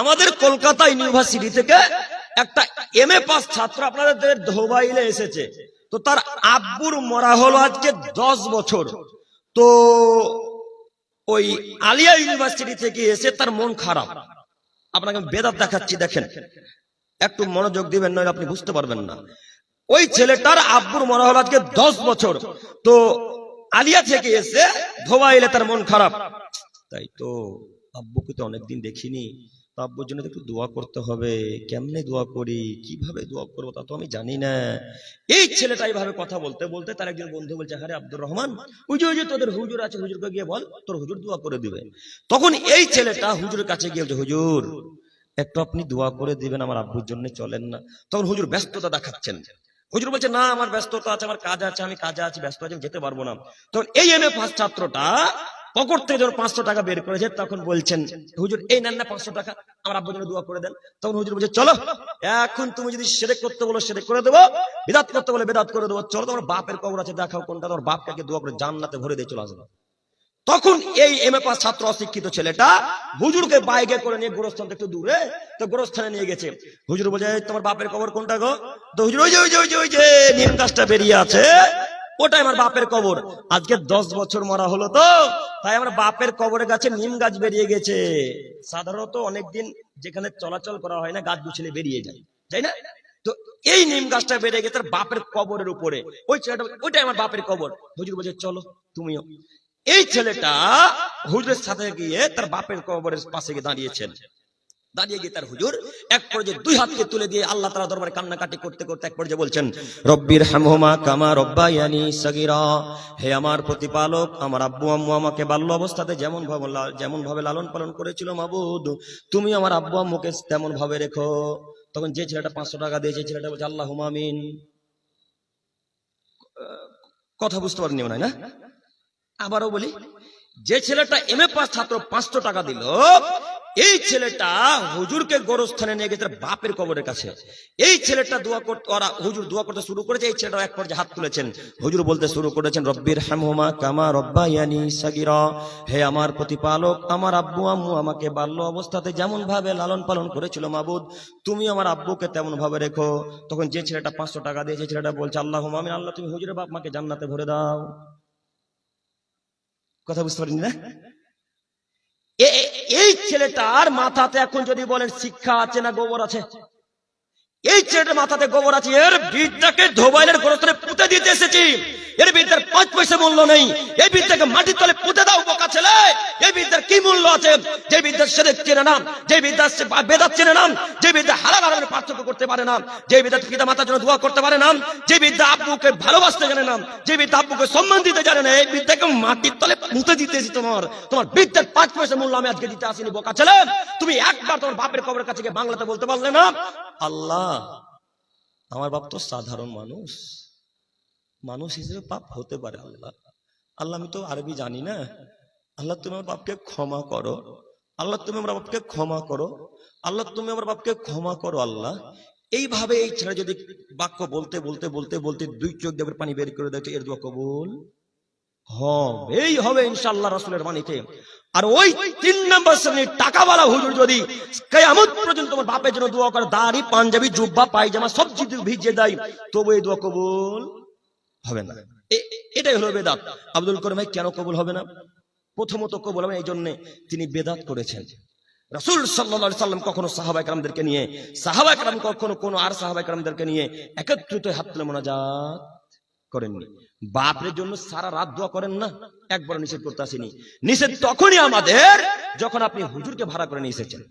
আমাদের কলকাতা ইউনিভার্সিটি থেকে একটা এম এ পাস ছাত্র আপনাদের ধোবাইলে এসেছে। তো তার আব্বুর মরা হলো আজকে দশ বছর। তো ওই আলিয়া ইউনিভার্সিটি থেকে এসে তার মন খারাপ। আপনাকে বেদাত দেখাচ্ছি, দেখেন। একটু মনোযোগ দিবেন নয় আপনি বুঝতে পারবেন না। ওই ছেলেটার আব্বুর মরা হলো আজকে দশ বছর। তো আলিয়া থেকে এসে ধোবা এলে তার মন খারাপ। তাই তো আব্বুকে তো অনেকদিন দেখিনি। তো জন্য একটু দোয়া করতে হবে। কেমনে দোয়া করি? কীভাবে দোয়া করব তা তো আমি জানি না। এই ছেলেটা এইভাবে কথা বলতে বলতে তার একজন বন্ধু বলছে আরে আব্দুর রহমান, ওই যে ওই যে তোদের হুজুর আছে, হুজুরকে গিয়ে বল, তোর হুজুর দোয়া করে দিবে। তখন এই ছেলেটা হুজুরের কাছে গিয়ে বলছে, হুজুর, একটু আপনি দোয়া করে দিবেন, আমার আব্বুর জন্য চলেন না। তখন হুজুর ব্যস্ততা দেখাচ্ছেন। হুজুর বলছে, না, আমার ব্যস্ততা আছে, আমার কাজ আছে, আমি কাজে আছি, ব্যস্ত আছি যেতে পারব না। তখন এই এম এ পাস ছাত্রটা পকেট থেকে যখন পাঁচশো টাকা বের করেছে, তখন বলছেন, হুজুর, এই নেন না পাঁচশো টাকা, আমার আব্বুর জন্য দোয়া করে দেন। তখন হুজুর বলছে, চলো, এখন তুমি যদি সেরেক করতে বলো, সেরেক করে দেবো, বেদাত করতে বলে, বেদাত করে দেবো, চলো, তোমার বাপের কবর আছে, দেখাও কোনটা, তোমার বাপটাকে দোয়া করে জান্নাতে ভরে দিয়ে চলে আসবে। তখন এই এম এ পাস ছাত্র অশিক্ষিত ছেলেটা হুজুরকে বাইকে করে নিয়ে গোরস্থান একটু দূরে, তো গোরস্থানে নিয়ে গেছে। হুজুর বলছে তোমার বাপের কবর কোনটা গো? তো হুজুর, ওই যে ওই যে ওই যে ওই যে, নিম গাছটা বেরিয়ে আছে ওটাই আমার বাপের কবর। আজকে দশ বছর মরা হলো তো। তাই আমার বাপের কবরের কাছে নিম গাছ বেরিয়ে গেছে। সাধারণত অনেকদিন যেখানে চলাচল করা হয় না, গাছ গুছলে বেরিয়ে যায়। তাই না? তো এই নিম গাছটা বেরিয়ে গেছে তার বাপের কবরের উপরে। ওই ছেলেটা, ওইটাই আমার বাপের কবর। হুজুর বলছে, চলো, তুমিও। এই ছেলেটা হুজুরের সাথে গিয়ে তার বাপের কবরের পাশে গিয়ে দাঁড়িয়েছেন। দাঁড়িয়ে গিয়ে তার হুজুর এক পর্যায়ে দুই হাতকে তুলে দিয়ে আল্লাহ তাআলা দরবারে কান্নাকাটি করতে করতে এক পর্যায়ে বলছেন রব্বির হামহুমা কামা রব্বায়ানি সাগীরা। হে আমার প্রতিপালক, আমার আব্বু আম্মু আমাকে বাল্য অবস্থাতে যেমন ভাবে যেমন ভাবে লালন পালন করেছিল মাবুদ, তুমি আমার আব্বু আম্মুকে তেমন ভাবে রেখো। তখন যে ছেলেটা পাঁচশো টাকা দিয়েছে ছেলেটা বলছে আল্লাহ আমিন। কথা বুঝতে পারেননি মনে হয় না? আবারও বলি, যে ছেলেটা এম এ পাস ছাত্র পাঁচশো টাকা দিল এই ছেলেটা হুজুরকে গোরস্থানে নিয়ে গেছে বাপের কবরের কাছে। এই ছেলেটা দোয়া করতে ওরা হুজুর দোয়া করতে শুরু করেছে, এই ছেলেটা এক পর্যায়ে হাত তুলেছেন। হুজুর বলতে শুরু করেছেন রব্বির হামহুমা কামা রব্বায়ানি সাগীরা। হে আমার প্রতিপালক, আমার আব্বু আম্মু আমাকে বাল্য অবস্থাতে যেমন ভাবে লালন পালন করেছিল মাবুদ, তুমি আমার আব্বুকে তেমন ভাবে রেখো। তখন যে ছেলেটা পাঁচশো টাকা দিয়েছে ছেলেটা বলছে আল্লাহ আমিন, আল্লাহ, তুমি হুজুরের বাপ, মাকে জান্নাতে ভরে দাও। কথা বুঝতে পারিনি না? এই ছেলেটার মাথাতে এখন যদি বলেন শিক্ষা আছে না গোবর আছে? এই ছেলেটার মাথাতে গোবর আছে, এর বিদ্যাকে ধোবাইলের গোরস্থানে পুঁতে দিতে এসেছি। এর বিদ্যার পাঁচ পয়সা মূল্য নেই। এই মাটির তলে পুঁতে দাও, বোকা ছেলে। এই কি মূল্য আছে? যে চেনে নাম যে বেদাত চেনে নাম যে পার্থক্য করতে পারে না, যে বিদ্যা পিতা মাতার জন্য দোয়া করতে পারে না, যে বিদ্যা আব্বুকে ভালোবাসতে জানে না, যে বিদ্যা আব্বুকে সম্মান দিতে জানে না, এই বিদ্যাকে মাটির তলে পুঁতে দিতেছি তোমার। তোমার বিদ্যার পাঁচ পয়সা মূল্য আমি আজকে দিতে আসিনি, বোকা ছেলে। তুমি একবার তোমার বাপের কবরের কাছে বাংলাতে বলতে পারলে না? আল্লাহ, আমার বাপ তো সাধারণ মানুষ। মানুষ হিসেবে পাপ হতে পারে আল্লাহ। আল্লাহ, আমি তো আরবি জানি না। আল্লাহ, তুমি আমার বাপকে ক্ষমা করো। আল্লাহ, তুমি আমার বাপকে ক্ষমা করো। আল্লাহ, তুমি আমার বাপকে ক্ষমা করো, আল্লাহ। এইভাবে এই ছেলে যদি বাক্য বলতে বলতে বলতে বলতে দুই চোখ দেবের পানি বের করে দিচ্ছে এর দোয়া কবুল হবেই, হবে ইনশাল্লাহ রাসূলের বাণীতে। আর ওই তিন নম্বর শ্রেণির টাকাওয়ালা হুজুর যদি কেয়ামত পর্যন্ত তোমার বাপের জন্য দোয়া করে, দাড়ি, পাঞ্জাবি, জুব্বা, পায়জামা, সব যদি ভিজিয়ে দেয়, তবু এই দোয়া কবুল হবে না। এটাই হলো বেদাত। আব্দুল করিম ভাই কেন কবুল হবে না? প্রথমত কবুল হবে এই জন্য তিনি বেদাত করেছেন। রাসূল সাল্লাল্লাহু সাল্লাম কখনো সাহাবা একরামদেরকে নিয়ে সাহাবা একরাম কখনো কোনো আর সাহাবা একরামদেরকে নিয়ে একত্রিত হাত তুলে মোনাজাত করেননি। বাপের জন্য সারা রাত দোয়া করেন না একবার নিষেধ করতে আসেনি। নিষেধ তখনই আমাদের যখন আপনি হুজুরকে ভাড়া করে নিয়ে এসেছেন।